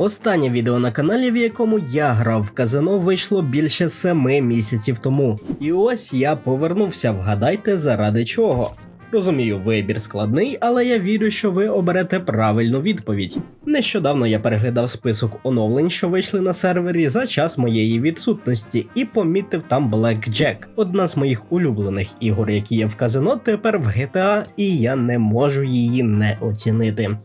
Останнє відео на каналі, в якому я грав в казино, вийшло більше семи місяців тому. І ось я повернувся. Вгадайте, заради чого. Розумію, вибір складний, але я вірю, що ви оберете правильну відповідь. Нещодавно я переглядав список оновлень, що вийшли на сервері за час моєї відсутності, і помітив там Blackjack, одна з моїх улюблених ігор, які є в казино, тепер в GTA, і я не можу її не оцінити.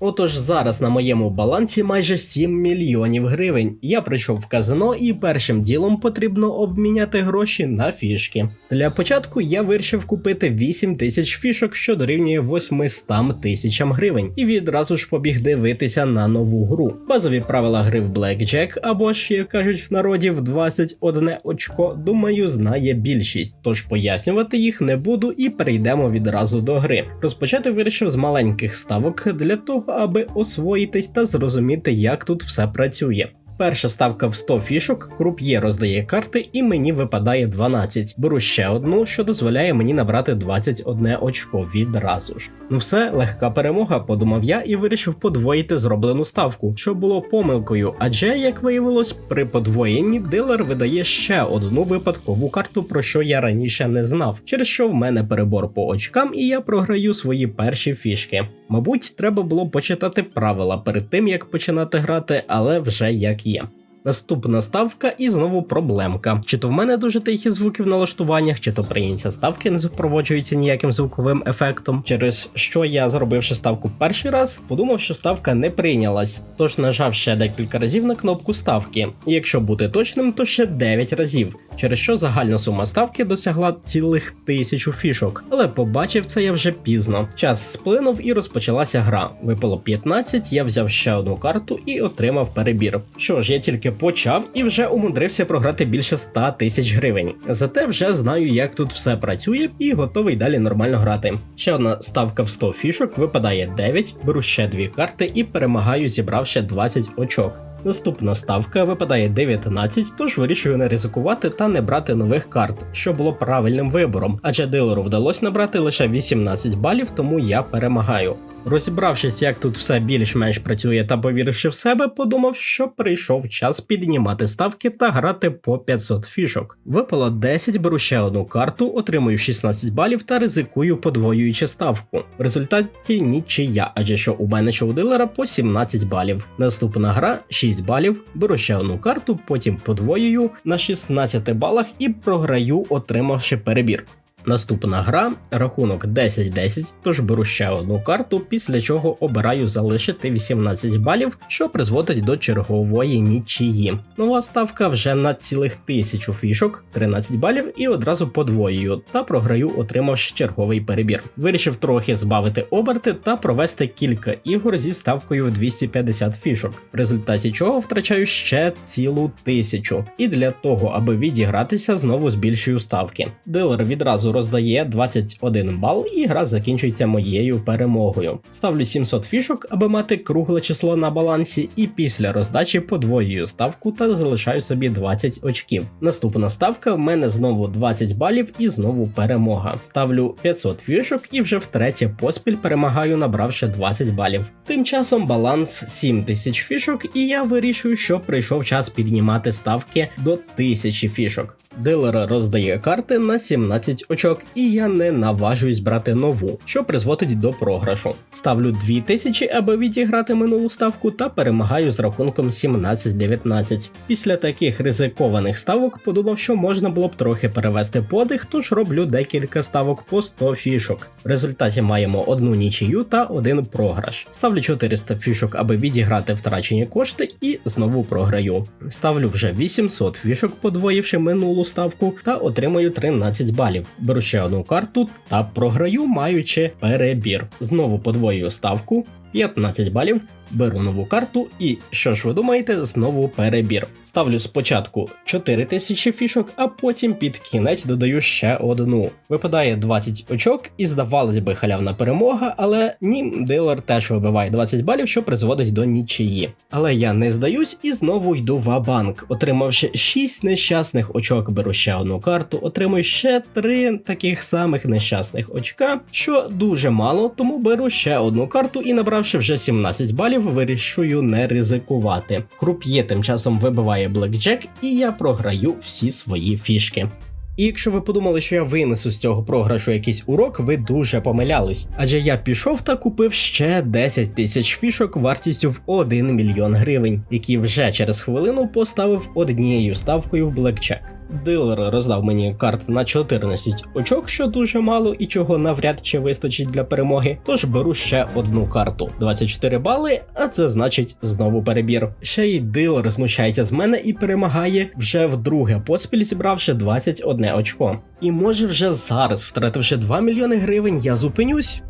Отож, зараз на моєму балансі майже 7 мільйонів гривень. Я прийшов в казино і першим ділом потрібно обміняти гроші на фішки. Для початку я вирішив купити 8 тисяч фішок, що дорівнює 800 тисячам гривень, і відразу ж побіг дивитися на нову гру. Базові правила гри в Blackjack, або ж як кажуть в народі в 21 очко, думаю, знає більшість. Тож пояснювати їх не буду і перейдемо відразу до гри. Розпочати вирішив з маленьких ставок для того, аби освоїтись та зрозуміти, як тут все працює. Перша ставка в 100 фішок, круп'є роздає карти, і мені випадає 12. Беру ще одну, що дозволяє мені набрати 21 очко відразу ж. Ну все, легка перемога, подумав я і вирішив подвоїти зроблену ставку, що було помилкою, адже, як виявилось, при подвоєнні дилер видає ще одну випадкову карту, про що я раніше не знав, через що в мене перебор по очкам, і я програю свої перші фішки. Мабуть, треба було почитати правила перед тим, як починати грати, але вже як є. Наступна ставка і знову проблемка. Чи то в мене дуже тихі звуки в налаштуваннях, чи то прийняття ставки не супроводжується ніяким звуковим ефектом. Через що я, зробивши ставку перший раз, подумав, що ставка не прийнялась, тож нажав ще декілька разів на кнопку ставки. І якщо бути точним, то ще 9 разів, через що загальна сума ставки досягла цілих тисячу фішок. Але побачив це я вже пізно. Час сплинув і розпочалася гра. Випало 15, я взяв ще одну карту і отримав перебір. Що ж, я тільки почав і вже умудрився програти більше 100 тисяч гривень. Зате вже знаю, як тут все працює, і готовий далі нормально грати. Ще одна ставка в 100 фішок випадає 9, беру ще дві карти і перемагаю, зібравши 20 очок. Наступна ставка випадає 19, тож вирішую не ризикувати та не брати нових карт, що було правильним вибором, адже дилеру вдалося набрати лише 18 балів, тому я перемагаю. Розібравшись, як тут все більш-менш працює та повіривши в себе, подумав, що прийшов час піднімати ставки та грати по 500 фішок. Випало 10, беру ще одну карту, отримую 16 балів та ризикую подвоюючи ставку. В результаті нічия, адже що у мене що у дилера по 17 балів. Наступна гра 6 балів, беру ще одну карту, потім подвоюю на 16 балах і програю, отримавши перебір. Наступна гра рахунок 10-10, тож беру ще одну карту, після чого обираю залишити 18 балів, що призводить до чергової нічиї. Нова ставка вже на цілих тисячу фішок, 13 балів і одразу подвоюю, та програю, отримавши черговий перебір. Вирішив трохи збавити оберти та провести кілька ігор зі ставкою в 250 фішок, в результаті чого втрачаю ще цілу тисячу. І для того, аби відігратися, знову збільшую ставки. Дилер відразу роздає 21 бал, і гра закінчується моєю перемогою. Ставлю 700 фішок, аби мати кругле число на балансі, і після роздачі подвоюю ставку та залишаю собі 20 очків. Наступна ставка в мене знову 20 балів і знову перемога. Ставлю 500 фішок і вже втретє поспіль перемагаю, набравши 20 балів. Тим часом баланс 7000 фішок, і я вирішую, що прийшов час піднімати ставки до 1000 фішок. Дилер роздає карти на 17 очок, і я не наважуюсь брати нову, що призводить до програшу. Ставлю 2000, аби відіграти минулу ставку, та перемагаю з рахунком 17-19. Після таких ризикованих ставок подумав, що можна було б трохи перевести подих, тож роблю декілька ставок по 100 фішок. В результаті маємо одну нічию та один програш. Ставлю 400 фішок, аби відіграти втрачені кошти, і знову програю. Ставлю вже 800 фішок, подвоївши минулу ставку, та отримаю 13 балів. Беру ще одну карту та програю, маючи перебір. Знову подвоюю ставку. 15 балів, беру нову карту і, що ж ви думаєте, знову перебір. Ставлю спочатку 4000 фішок, а потім під кінець додаю ще одну. Випадає 20 очок, і здавалось би халявна перемога, але ні, дилер теж вибиває 20 балів, що призводить до нічиї. Але я не здаюсь і знову йду в банк Отримавши 6 нещасних очок, беру ще одну карту, отримую ще 3 таких самих нещасних очка, що дуже мало, тому беру ще одну карту і набравши вже 17 балів балів, вирішую не ризикувати. Круп'є тим часом вибиває блекджек, і я програю всі свої фішки. І якщо ви подумали, що я винесу з цього програшу якийсь урок, ви дуже помилялись. Адже я пішов та купив ще 10 тисяч фішок вартістю в 1 мільйон гривень, які вже через хвилину поставив однією ставкою в блекчек. Дилер роздав мені карт на 14 очок, що дуже мало і чого навряд чи вистачить для перемоги. Тож беру ще одну карту 24 бали, а це значить знову перебір. Ще й дилер знущається з мене і перемагає вже вдруге поспіль, зібравши 21 очко. І може вже зараз, втративши 2 мільйони гривень, я зупинюсь.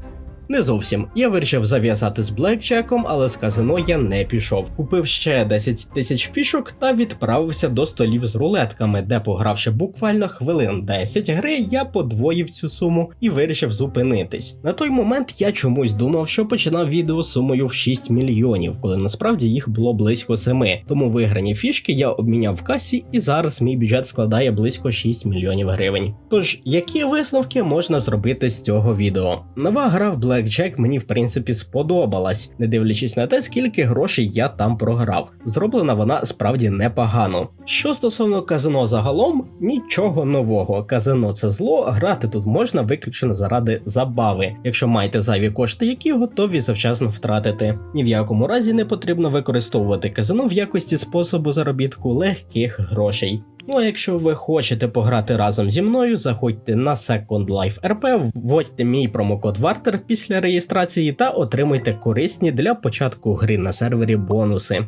Не зовсім. Я вирішив зав'язати з блекчеком, але з казино я не пішов. Купив ще 10 тисяч фішок та відправився до столів з рулетками, де, погравши буквально хвилин 10 гри, я подвоїв цю суму і вирішив зупинитись. На той момент я чомусь думав, що починав відео сумою в 6 мільйонів, коли насправді їх було близько 7. Тому виграні фішки я обміняв в касі, і зараз мій бюджет складає близько 6 мільйонів гривень. Тож, які висновки можна зробити з цього відео? Нова гра в Blackjack мені в принципі сподобалась, не дивлячись на те, скільки грошей я там програв. Зроблена вона справді непогано. Що стосовно казино загалом, нічого нового. Казино це зло, грати тут можна виключно заради забави, якщо маєте зайві кошти, які готові завчасно втратити. Ні в якому разі не потрібно використовувати казино в якості способу заробітку легких грошей. Ну а якщо ви хочете пограти разом зі мною, заходьте на Second Life RP, вводьте мій промокод Вартер після реєстрації та отримуйте корисні для початку гри на сервері бонуси.